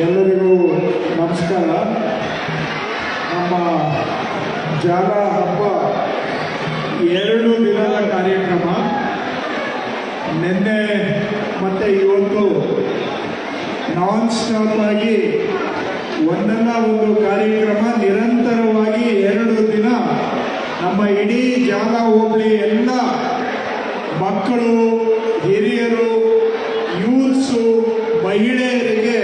ಎಲ್ಲರಿಗೂ ನಮಸ್ಕಾರ. ನಮ್ಮ ಜಾಗ ಹಬ್ಬ ಎರಡು ದಿನದ ಕಾರ್ಯಕ್ರಮ. ನಿನ್ನೆ ಮತ್ತು ಇವತ್ತು ನಾನ್ ಸ್ಟಾಪ್ ಆಗಿ ಒಂದಲ್ಲ ಒಂದು ಕಾರ್ಯಕ್ರಮ ನಿರಂತರವಾಗಿ ಎರಡು ದಿನ ನಮ್ಮ ಇಡೀ ಜಾಗ ಹೋಗಲಿ ಎಲ್ಲ ಮಕ್ಕಳು, ಹಿರಿಯರು ಯೂತ್ಸು ಮಹಿಳೆಯರಿಗೆ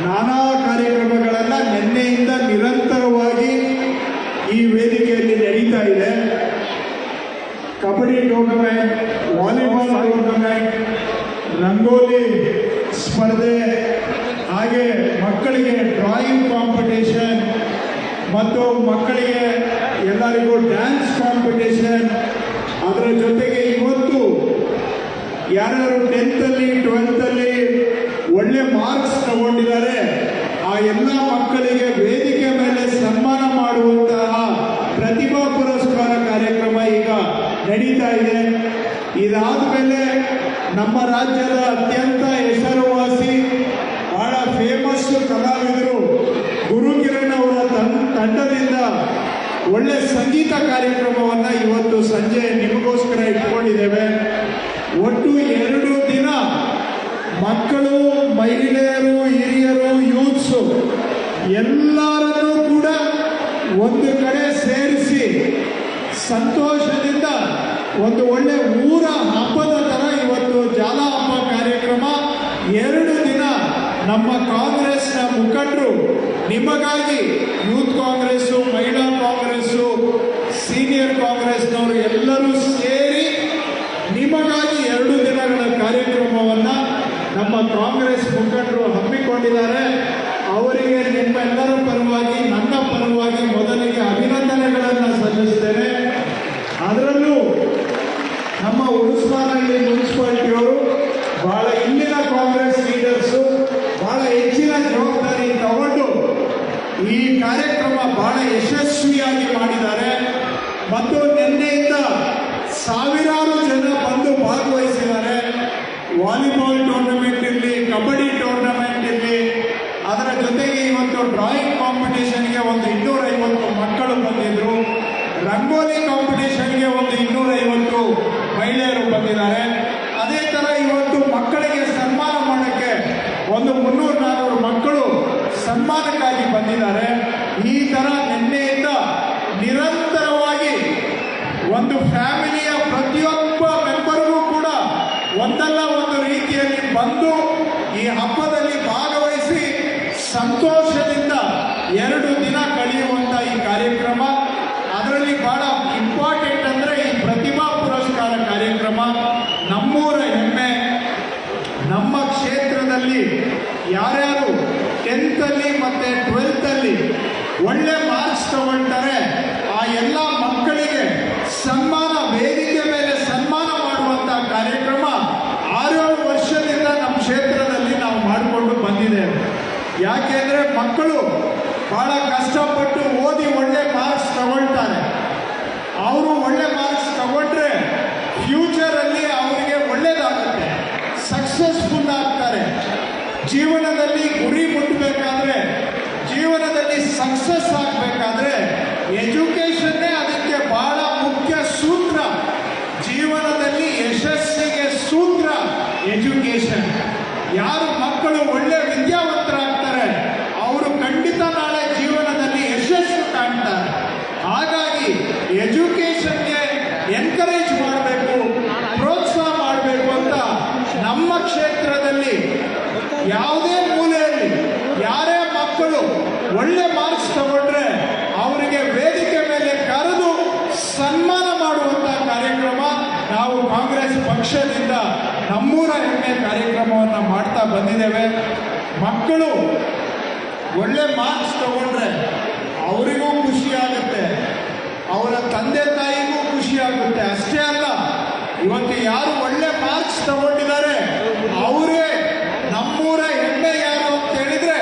ನಾನಾ ಕಾರ್ಯಕ್ರಮಗಳನ್ನು ನಿನ್ನೆಯಿಂದ ನಿರಂತರವಾಗಿ ಈ ವೇದಿಕೆಯಲ್ಲಿ ನಡೀತಾ ಇದೆ. Kabaddi tournament, volleyball tournament, rangoli ಸ್ಪರ್ಧೆ, ಹಾಗೆ ಮಕ್ಕಳಿಗೆ ಡ್ರಾಯಿಂಗ್ ಕಾಂಪಿಟೇಷನ್ ಮತ್ತು ಮಕ್ಕಳಿಗೆ ಎಲ್ಲರಿಗೂ ಡ್ಯಾನ್ಸ್ ಕಾಂಪಿಟೇಷನ್ ಅದರ ಜೊತೆಗೆ ಇವತ್ತು ಯಾರ್ಯಾರು ಟೆಂತಲ್ಲಿ ಟ್ವೆಲ್ತಲ್ಲಿ ಒಳ್ಳೆ ಮಾರ್ಕ್ಸ್ ತಗೊಂಡಿದ್ದಾರೆ ಆ ಎಲ್ಲ ಮಕ್ಕಳಿಗೆ ವೇದಿಕೆ ಮೇಲೆ ಸನ್ಮಾನ ಮಾಡುವಂತಹ ಪ್ರತಿಭಾ ಪುರಸ್ಕಾರ ಕಾರ್ಯಕ್ರಮ ಈಗ ನಡೀತಾ ಇದೆ ಇದಾದ ಮೇಲೆ ನಮ್ಮ ರಾಜ್ಯದ ಅತ್ಯಂತ ಹೆಸರುವಾಸಿ ಬಹಳ ಫೇಮಸ್ ಕಲಾವಿದರು ಗುರುಕಿರಣ್ ಅವರ ತಂ- ತಂಡದಿಂದ ಒಳ್ಳೆ ಸಂಗೀತ ಕಾರ್ಯಕ್ರಮವನ್ನು ಇವತ್ತು ಸಂಜೆ ನಿಮಗೋಸ್ಕರ ಇಟ್ಕೊಂಡಿದ್ದೇವೆ ಒಟ್ಟು ಎರಡು ದಿನ ಮಕ್ಕಳು ಮಹಿಳೆಯರು ಹಿರಿಯರು ಯೂತ್ಸು ಎಲ್ಲರನ್ನೂ ಕೂಡ ಒಂದು ಕಡೆ ಸೇರಿಸಿ ಸಂತೋಷದಿಂದ ಒಂದು ಒಳ್ಳೆ ಊರ ಹಬ್ಬದ ಥರ ಇವತ್ತು ಜಾಲ ಹಬ್ಬ ಕಾರ್ಯಕ್ರಮ ಎರಡು ದಿನ ನಮ್ಮ ಕಾಂಗ್ರೆಸ್ನ ಮುಖಂಡರು, ನಿಮಗಾಗಿ ಯೂತ್ ಕಾಂಗ್ರೆಸ್ಸು, ಮಹಿಳಾ ಕಾಂಗ್ರೆಸ್ಸು, ಸೀನಿಯರ್ ಕಾಂಗ್ರೆಸ್ನವರು ಎಲ್ಲರೂ ಸೇರಿ ನಿಮಗಾಗಿ ಎರಡು ದಿನಗಳ ಕಾರ್ಯಕ್ರಮವನ್ನು ನಮ್ಮ ಕಾಂಗ್ರೆಸ್ ಮುಖಂಡರು ಹಮ್ಮಿಕೊಂಡಿದ್ದಾರೆ. ಅವರಿಗೆ ನಿಮ್ಮೆಲ್ಲರ ಪರವಾಗಿ, ನನ್ನ ಪರವಾಗಿ ಮೊದಲಿಗೆ ಅಭಿನಂದನೆಗಳನ್ನು ಸಲ್ಲಿಸ್ತೇನೆ. ಅದರಲ್ಲೂ ನಮ್ಮ ಉಡುಸ್ಮಾನಹಳ್ಳಿ ಕಾರ್ಯಕ್ರಮ ಬಹಳ ಯಶಸ್ವಿಯಾಗಿ ಮಾಡಿದ್ದಾರೆ. ಮತ್ತು ನಿನ್ನೆಯಿಂದ ಸಾವಿರಾರು ಜನ ಬಂದು ಭಾಗವಹಿಸಿದ್ದಾರೆ. ವಾಲಿಬಾಲ್ ಟೂರ್ನಮೆಂಟ್ ಇರಲಿ ಕಬಡ್ಡಿ ಟೂರ್ನಮೆಂಟ್ ಇರಲಿ ಅದರ ಜೊತೆಗೆ ಇವತ್ತು ಡ್ರಾಯಿಂಗ್ ಕಾಂಪಿಟೇಷನ್ಗೆ ಒಂದು ಇನ್ನೂರೈವತ್ತು ಮಕ್ಕಳು ಬಂದಿದ್ರು. ರಂಗೋಲಿ ಕಾಂಪಿಟೇಷನ್ಗೆ ಒಂದು ಇನ್ನೂರೈವತ್ತು ಮಹಿಳೆಯರು ಬಂದಿದ್ದಾರೆ. ಅದೇ ಥರ ಇವತ್ತು ಮಕ್ಕಳಿಗೆ ಸನ್ಮಾನ ಮಾಡೋಕ್ಕೆ ಒಂದು ಮುನ್ನೂರು ನಾನ್ನೂರು ಮಕ್ಕಳು ಸನ್ಮಾನಕ್ಕಾಗಿ ಬಂದಿದ್ದಾರೆ. ಒಂದು ಫ್ಯಾಮಿಲಿಯ ಪ್ರತಿಯೊಬ್ಬ ಮೆಂಬರ್ಗೂ ಕೂಡ ಒಂದಲ್ಲ ಒಂದು ರೀತಿಯಲ್ಲಿ ಬಂದು ಈ ಹಬ್ಬದಲ್ಲಿ ಭಾಗವಹಿಸಿ ಸಂತೋಷದಿಂದ ಎರಡು ದಿನ ಕಳೆಯುವಂಥ ಈ ಕಾರ್ಯಕ್ರಮ. ಅದರಲ್ಲಿ ಬಹಳ ಇಂಪಾರ್ಟೆಂಟ್ ಅಂದರೆ ಈ ಪ್ರತಿಭಾ ಪುರಸ್ಕಾರ ಕಾರ್ಯಕ್ರಮ. ನಮ್ಮೂರ ಹೆಮ್ಮೆ. ನಮ್ಮ ಕ್ಷೇತ್ರದಲ್ಲಿ ಯಾರ್ಯಾರು ಟೆಂತಲ್ಲಿ ಮತ್ತು ಟ್ವೆಲ್ತಲ್ಲಿ ಒಳ್ಳೆ ಮಾರ್ಕ್ಸ್ ತಗೊಳ್ತಾರೆ. ಆ ಎಲ್ಲ ಮಕ್ಕಳಿಗೆ ಸನ್ಮಾನ, ವೇದಿಕೆ ಮೇಲೆ ಸನ್ಮಾನ ಮಾಡುವಂಥ ಕಾರ್ಯಕ್ರಮ ಆರೇಳು ವರ್ಷದಿಂದ ನಮ್ಮ ಕ್ಷೇತ್ರದಲ್ಲಿ ನಾವು ಮಾಡಿಕೊಂಡು ಬಂದಿದ್ದೇವೆ ಯಾಕೆಂದರೆ ಮಕ್ಕಳು ಬಹಳ ಕಷ್ಟಪಟ್ಟು ಓದಿ ಒಳ್ಳೆ ಮಾರ್ಕ್ಸ್ ತಗೊಳ್ತಾರೆ. ಅವರು ಒಳ್ಳೆ ಮಾರ್ಕ್ಸ್ ತಗೊಂಡ್ರೆ ಫ್ಯೂಚರಲ್ಲಿ ಅವರಿಗೆ ಒಳ್ಳೇದಾಗುತ್ತೆ. ಸಕ್ಸಸ್ಫುಲ್ ಆಗ್ತಾರೆ. ಜೀವನದಲ್ಲಿ ಆಗಬೇಕಾದ್ರೆ ಎಜುಕೇಷನ್ನೇ ಅದಕ್ಕೆ ಬಹಳ ಮುಖ್ಯ ಸೂತ್ರ. ಜೀವನದಲ್ಲಿ ಯಶಸ್ಸಿಗೆ ಸೂತ್ರ ಎಜುಕೇಷನ್. ಯಾರು ಮಕ್ಕಳು ಒಳ್ಳೆ ವಿದ್ಯಾವಂತರಾಗ್ತಾರೆ, ಅವರು ಖಂಡಿತ ನಾಳೆ ಜೀವನದಲ್ಲಿ ಯಶಸ್ಸು ಕಾಣ್ತಾರೆ. ಹಾಗಾಗಿ ಎಜುಕೇಷನ್ಗೆ ಎನ್ಕರೇಜ್ ಮಾಡಬೇಕು ಪ್ರೋತ್ಸಾಹ ಮಾಡಬೇಕು ಅಂತ ನಮ್ಮ ಕ್ಷೇತ್ರದಲ್ಲಿ ಯಾವುದೇ ಮೂಲೆಯಲ್ಲಿ ಯಾರೇ ಮಕ್ಕಳು ಒಳ್ಳೆ ಮಾರ್ಕ್ಸ್ ತಗೊಂಡ್ರೆ ಅವರಿಗೆ ವೇದಿಕೆ ಮೇಲೆ ಕರೆದು ಸನ್ಮಾನ ಮಾಡುವಂಥ ಕಾರ್ಯಕ್ರಮ ನಾವು ಕಾಂಗ್ರೆಸ್ ಪಕ್ಷದಿಂದ ನಮ್ಮೂರ ಹೆಮ್ಮೆ ಕಾರ್ಯಕ್ರಮವನ್ನು ಮಾಡ್ತಾ ಬಂದಿದ್ದೇವೆ. ಮಕ್ಕಳು ಒಳ್ಳೆ ಮಾರ್ಕ್ಸ್ ತಗೊಂಡ್ರೆ ಅವರಿಗೂ ಖುಷಿಯಾಗುತ್ತೆ ಅವರ ತಂದೆ ತಾಯಿಗೂ ಖುಷಿಯಾಗುತ್ತೆ ಅಷ್ಟೇ ಅಲ್ಲ, ಇವತ್ತು ಯಾರು ಒಳ್ಳೆ ಮಾರ್ಕ್ಸ್ ತಗೊಂಡಿದ್ದಾರೆ ಅವರೇ ನಮ್ಮೂರ ಹೆಮ್ಮೆ ಯಾರು ಅಂತ ಹೇಳಿದ್ರೆ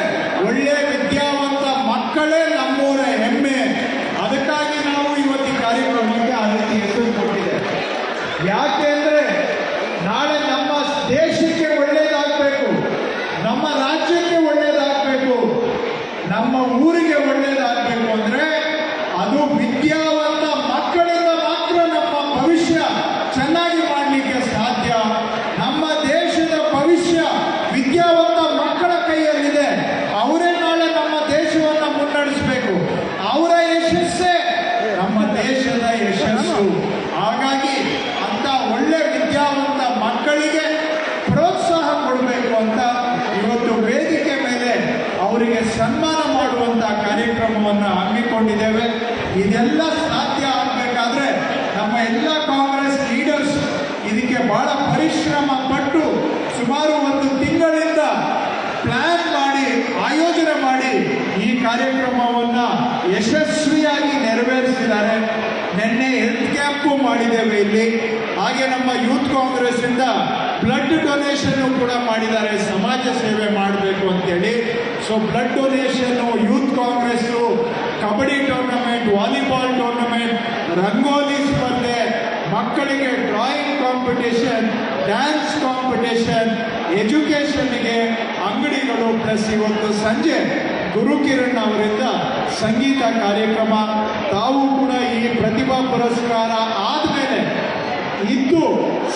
ಒಳ್ಳೆ ವಿದ್ಯಾವಂತ ಮಕ್ಕಳೇ ನಮ್ಮೂರ ಹೆಮ್ಮೆ ಅದಕ್ಕಾಗಿ ನಾವು ಇವತ್ತು ಈ ಕಾರ್ಯಕ್ರಮಕ್ಕೆ ಆ ರೀತಿ ಹೆಸರು ಕೊಟ್ಟಿದ್ದೇವೆ ಯಾಕೆಂದ್ರೆ ನಾಳೆ ನಮ್ಮ ದೇಶಕ್ಕೆ ಒಳ್ಳೇದಾಗಬೇಕು ನಮ್ಮ ರಾಜ್ಯಕ್ಕೆ ಒಳ್ಳೇದಾಗಬೇಕು ಹಮ್ಮಿಕೊಂಡಿದ್ದೇವೆ ಇದೆಲ್ಲ ಸಾಧ್ಯ ಆಗಬೇಕಾದ್ರೆ ನಮ್ಮ ಎಲ್ಲ ಕಾಂಗ್ರೆಸ್ ಲೀಡರ್ಸ್ ಇದಕ್ಕೆ ಬಹಳ ಪರಿಶ್ರಮ ಪಟ್ಟು ಸುಮಾರು ಒಂದು ತಿಂಗಳಿಂದ ಪ್ಲಾನ್ ಮಾಡಿ, ಆಯೋಜನೆ ಮಾಡಿ ಈ ಕಾರ್ಯಕ್ರಮವನ್ನು ಯಶಸ್ವಿಯಾಗಿ ನೆರವೇರಿಸಿದ್ದಾರೆ. ನಿನ್ನೆ ಹೆಲ್ತ್ ಕ್ಯಾಂಪು ಮಾಡಿದ್ದೇವೆ ಇಲ್ಲಿ. ಹಾಗೆ ನಮ್ಮ ಯೂತ್ ಕಾಂಗ್ರೆಸ್ಸಿಂದ ಬ್ಲಡ್ ಡೊನೇಷನ್ ಕೂಡ ಮಾಡಿದ್ದಾರೆ. ಸಮಾಜ ಸೇವೆ ಮಾಡಬೇಕು ಅಂತೇಳಿ. So blood donation Youth Congress kabaddi tournament, volleyball tournament, rangoli ಸ್ಪರ್ಧೆ, ಮಕ್ಕಳಿಗೆ ಡ್ರಾಯಿಂಗ್ ಕಾಂಪಿಟೇಷನ್, ಡ್ಯಾನ್ಸ್ ಕಾಂಪಿಟೇಷನ್, ಎಜುಕೇಷನ್ಗೆ ಅಂಗಡಿಗಳು ಪ್ಲಸ್ ಇವತ್ತು ಸಂಜೆ ಗುರುಕಿರಣ್ ಅವರಿಂದ ಸಂಗೀತ ಕಾರ್ಯಕ್ರಮ. ತಾವು ಕೂಡ ಈ ಪ್ರತಿಭಾ ಪುರಸ್ಕಾರ ಆದಮೇಲೆ ಇದ್ದು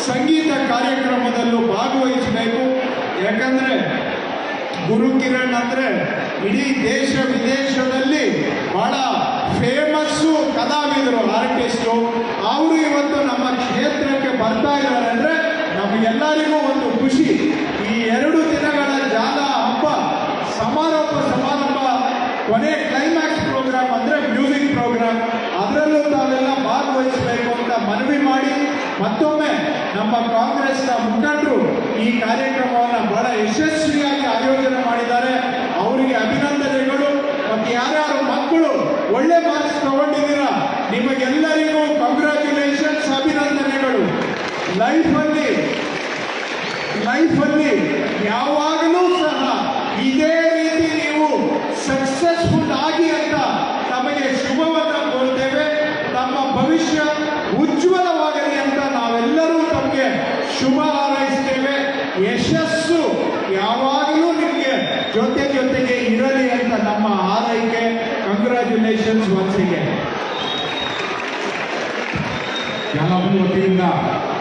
ಸಂಗೀತ ಕಾರ್ಯಕ್ರಮದಲ್ಲೂ ಭಾಗವಹಿಸಬೇಕು. ಯಾಕಂದ್ರೆ ಗುರುಕಿರಣ್ ಅಂದರೆ ಇಡೀ ದೇಶ ವಿದೇಶದಲ್ಲಿ ಕಲಾವಿದರು ಆರ್ಟಿಸ್ಟು, ಅವರು ಇವತ್ತು ನಮ್ಮ ಕ್ಷೇತ್ರಕ್ಕೆ ಬರ್ತಾ ಇದ್ದಾರೆ ಅಂದರೆ ನಮಗೆಲ್ಲರಿಗೂ ಒಂದು ಖುಷಿ. ಈ ಎರಡು ದಿನಗಳ ಜಾಲ ಹಬ್ಬ, ಸಮಾರೋಪ ಸಮಾರಂಭ, ಕೊನೆ ಕ್ಲೈಮ್ಯಾಕ್ಸ್ ಪ್ರೋಗ್ರಾಮ್ ಅಂದರೆ ಮ್ಯೂಸಿಕ್ ಪ್ರೋಗ್ರಾಮ್ ಅದರಲ್ಲೂ ತಾವೆಲ್ಲ ಭಾಗವಹಿಸಬೇಕು ಅಂತ ಮನವಿ ಮಾಡಿ, ಮತ್ತೊಮ್ಮೆ ನಮ್ಮ ಕಾಂಗ್ರೆಸ್ನ ಮುಖಂಡರು ಈ ಕಾರ್ಯಕ್ರಮವನ್ನು ಬಹಳ ಯಶಸ್ವಿಯಾಗಿ ಆಯೋಜನೆ ಮಾಡಿದ್ದಾರೆ. ಅವರಿಗೆ ಅಭಿನಂದನೆಗಳು. ಮತ್ತು ಯಾರ್ಯಾರು ಮಕ್ಕಳು ಒಳ್ಳೆ ಮಾರ್ಕ್ಸ್ ತಗೊಂಡಿದ್ದೀರಾ ನಿಮಗೆಲ್ಲರಿಗೂ ಕಂಗ್ರ್ಯಾಚುಲೇಷನ್ಸ್ ಅಭಿನಂದನೆಗಳು. ಲೈಫಲ್ಲಿ ಲೈಫಲ್ಲಿ ಯಾವಾಗಲೂ ಸಹ ಇದೇ ರೀತಿ ನೀವು ಸಕ್ಸಸ್ಫುಲ್ ಆಗಿ ಅಂತ ತಮಗೆ ಶುಭವನ್ನು ಕೋರ್ತೇವೆ. ನಮ್ಮ ಭವಿಷ್ಯ ಉಜ್ವಲವಾಗಲಿ ಅಂತ ನಾವೆಲ್ಲರೂ ತಮಗೆ ಶುಭ ಹಾರೈಸ್ತೇವೆ. ಯಶಸ್ಸು ಯಾವಾಗಲೂ ನಿಮಗೆ ಜೊತೆ ಜೊತೆಗೆ ಇರಲಿ ಅಂತ ನಮ್ಮ ಆರೈಕೆ ಕಂಗ್ರ್ಯಾಚುಲೇಷನ್ಸ್ ಒನ್ಸಿಗೆ ಎಲ್ಲರೂ ವತಿಯಿಂದ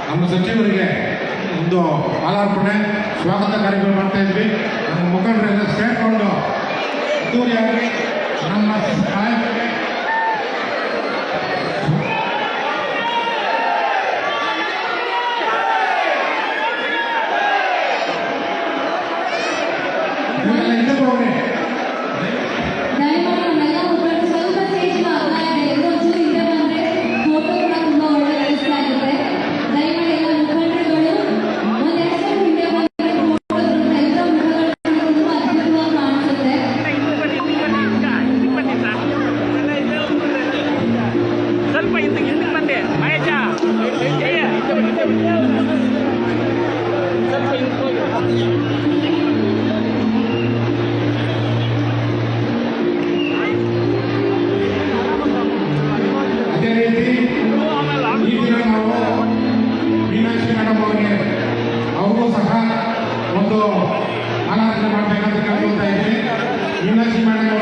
ನಮ್ಮ ಸಚಿವರಿಗೆ ಒಂದು ಮಾಲಾರ್ಪಣೆ, ಸ್ವಾಗತ ಕಾರ್ಯಕ್ರಮ ಮಾಡ್ತಾ ಇದ್ವಿ. ನಮ್ಮ ಮುಖಂಡರೆಲ್ಲ ಸೇರ್ಕೊಂಡು ಅದ್ದೂರಿಯಾಗಿ ನಮ್ಮ ಸಹ ಒಂದು ಮಾಲಾರ್ಪಣೆ ಮಾಡಬೇಕಂತ ಕೇಳ್ಕೊಳ್ತಾ ಇದ್ದೀನಿ ಮೀನಾಕ್ಷಿ ಮೇಡಮ್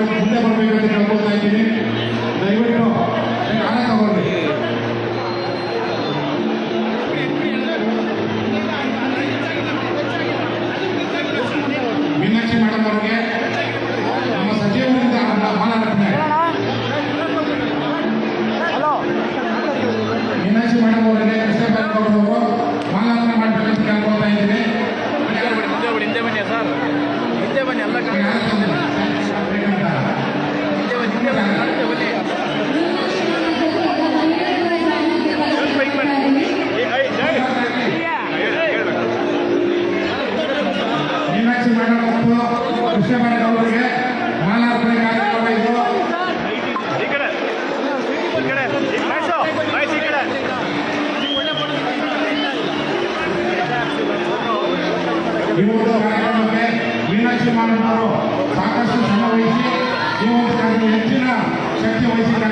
Gracias.